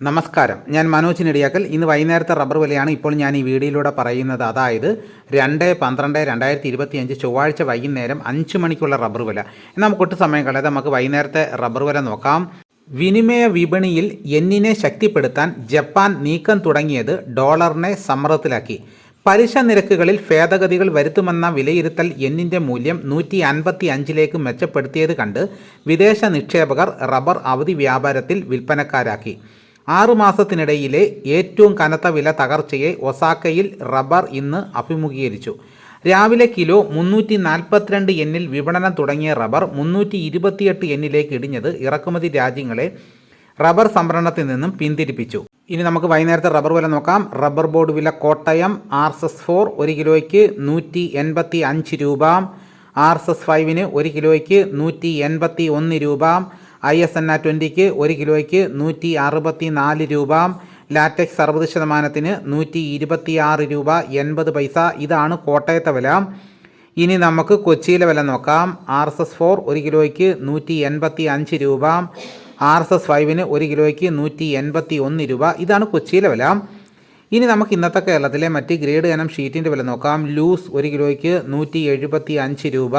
നമസ്കാരം. ഞാൻ മനോജ് നെടിയാക്കൽ. ഇന്ന് വൈകുന്നേരത്തെ റബ്ബർ വിലയാണ് ഇപ്പോൾ ഞാൻ ഈ വീഡിയോയിലൂടെ പറയുന്നത്. അതായത് രണ്ട് പന്ത്രണ്ട് രണ്ടായിരത്തി ഇരുപത്തിയഞ്ച് ചൊവ്വാഴ്ച വൈകുന്നേരം അഞ്ച് മണിക്കുള്ള റബ്ബർ വില. നമുക്ക് ഒട്ടും സമയം കളയാതെ നമുക്ക് വൈകുന്നേരത്തെ റബ്ബർ വില നോക്കാം. വിനിമയ വിപണിയിൽ എന്നിനെ ശക്തിപ്പെടുത്താൻ ജപ്പാൻ നീക്കം തുടങ്ങിയത് ഡോളറിനെ സമ്മർദ്ദത്തിലാക്കി. പലിശ നിരക്കുകളിൽ ഭേദഗതികൾ വരുത്തുമെന്ന വിലയിരുത്തൽ എന്നിന്റെ മൂല്യം നൂറ്റി അൻപത്തി അഞ്ചിലേക്ക് മെച്ചപ്പെടുത്തിയത് കണ്ട് വിദേശ നിക്ഷേപകർ റബ്ബർ അവധി വ്യാപാരത്തിൽ വിൽപ്പനക്കാരാക്കി. ആറുമാസത്തിനിടയിലെ ഏറ്റവും കനത്ത വില തകർച്ചയെ ഒസാക്കയിൽ റബ്ബർ ഇന്ന് അഭിമുഖീകരിച്ചു. രാവിലെ കിലോ മുന്നൂറ്റി നാൽപ്പത്തിരണ്ട് എന്നിൽ വിപണനം തുടങ്ങിയ റബ്ബർ മുന്നൂറ്റി ഇരുപത്തിയെട്ട് എന്നിലേക്ക് ഇടിഞ്ഞത് ഇറക്കുമതി രാജ്യങ്ങളെ റബ്ബർ സംഭരണത്തിൽ നിന്നും പിന്തിരിപ്പിച്ചു. ഇനി നമുക്ക് വൈകുന്നേരത്തെ റബ്ബർ വില നോക്കാം. റബ്ബർ ബോർഡ് വില Kottayam R S S four ഒരു കിലോയ്ക്ക് നൂറ്റി എൺപത്തി അഞ്ച് രൂപ. ആർ എസ് എസ് ഫൈവിന് ഒരു കിലോയ്ക്ക് നൂറ്റി എൺപത്തി ഒന്ന് രൂപ. ഐ എസ് എൻ ആ ട്വന്റിക്ക് ഒരു കിലോയ്ക്ക് നൂറ്റി അറുപത്തി നാല് രൂപ ലാറ്റക്സ് അറുപത് ശതമാനത്തിന് നൂറ്റി ഇരുപത്തി ആറ് രൂപ എൺപത് പൈസ. ഇതാണ് കോട്ടയത്തെ വില. ഇനി നമുക്ക് കൊച്ചിയിലെ വില നോക്കാം. ആർ എസ് എസ് ഫോർ ഒരു കിലോയ്ക്ക് നൂറ്റി എൺപത്തി അഞ്ച് രൂപ ആർ എസ് എസ് ഫൈവിന് ഒരു കിലോയ്ക്ക് നൂറ്റി എൺപത്തി ഒന്ന് രൂപ. ഇതാണ് കൊച്ചിയിലെ വില. ഇനി നമുക്ക് ഇന്നത്തെ കേരളത്തിലെ മറ്റ് ഗ്രേഡ് ഇനം ഷീറ്റിന്റെ വില നോക്കാം. ലൂസ് ഒരു കിലോയ്ക്ക് നൂറ്റി എഴുപത്തി അഞ്ച് രൂപ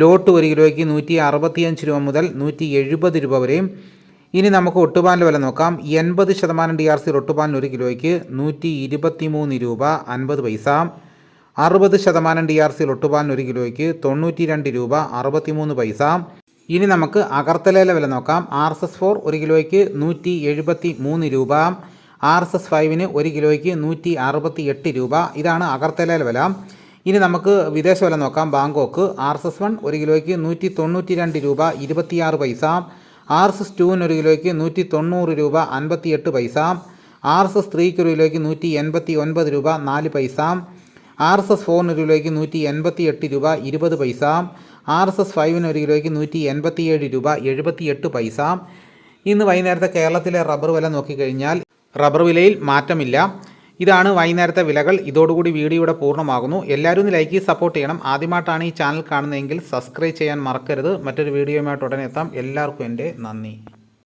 ലോട്ട് ഒരു കിലോയ്ക്ക് നൂറ്റി അറുപത്തിയഞ്ച് രൂപ മുതൽ നൂറ്റി എഴുപത് രൂപ വരെയും. ഇനി നമുക്ക് ഒട്ടുപാലിന്റെ വില നോക്കാം. എൺപത് ശതമാനം ഡി ആർ സി ഒട്ടുപാലിന് ഒരു കിലോയ്ക്ക് നൂറ്റി ഇരുപത്തി മൂന്ന് രൂപ അൻപത് പൈസ. അറുപത് ശതമാനം ഡി ആർ സി ഒട്ടുപാലിന് ഒരു കിലോയ്ക്ക് തൊണ്ണൂറ്റി രണ്ട് രൂപ അറുപത്തിമൂന്ന് പൈസ. ഇനി നമുക്ക് അകർത്തലയിലെ വില നോക്കാം. ആർ എസ് എസ് ഫോർ ഒരു കിലോയ്ക്ക് നൂറ്റി എഴുപത്തി മൂന്ന് രൂപ. ആർ എസ് എസ് ഫൈവിന് ഒരു കിലോയ്ക്ക് നൂറ്റി അറുപത്തി എട്ട് രൂപ. ഇതാണ് അകർത്തലയിലെ വില. ഇനി നമുക്ക് വിദേശ വില നോക്കാം. Bangkok R S S one ഒരു കിലോയ്ക്ക് നൂറ്റി തൊണ്ണൂറ്റി രണ്ട് രൂപ ഇരുപത്തിയാറ് പൈസ. ആർ എസ് എസ് ടുവിന് ഒരു കിലോയ്ക്ക് നൂറ്റി തൊണ്ണൂറ് രൂപ അൻപത്തിയെട്ട് പൈസ. ആർ എസ് എസ് ത്രീക്ക് ഒരു കിലോയ്ക്ക് നൂറ്റി എൺപത്തി ഒൻപത് രൂപ നാല് പൈസ. ആർ എസ് എസ് ഫോറിന് ഒരു കിലോയ്ക്ക് നൂറ്റി എൺപത്തി എട്ട് രൂപ ഇരുപത് പൈസ. ആർ എസ് എസ് ഫൈവിന് ഒരു കിലോയ്ക്ക് നൂറ്റി എൺപത്തിയേഴ് രൂപ എഴുപത്തിയെട്ട് പൈസ. ഇന്ന് വൈകുന്നേരത്തെ കേരളത്തിലെ റബ്ബർ വില നോക്കിക്കഴിഞ്ഞാൽ റബ്ബർ വിലയിൽ മാറ്റമില്ല. ഇതാണ് വൈകുന്നേരത്തെ വിലകൾ. ഇതോടുകൂടി വീഡിയോയുടെ പൂർണമാകുന്നു. എല്ലാവരും ഒന്ന് ലൈക്ക് സപ്പോർട്ട് ചെയ്യണം. ആദ്യമായിട്ടാണ് ഈ ചാനൽ കാണുന്നതെങ്കിൽ സബ്സ്ക്രൈബ് ചെയ്യാൻ മറക്കരുത്. മറ്റൊരു വീഡിയോയുമായിട്ട് ഉടനെ എത്താം. എല്ലാവർക്കും എന്റെ നന്ദി.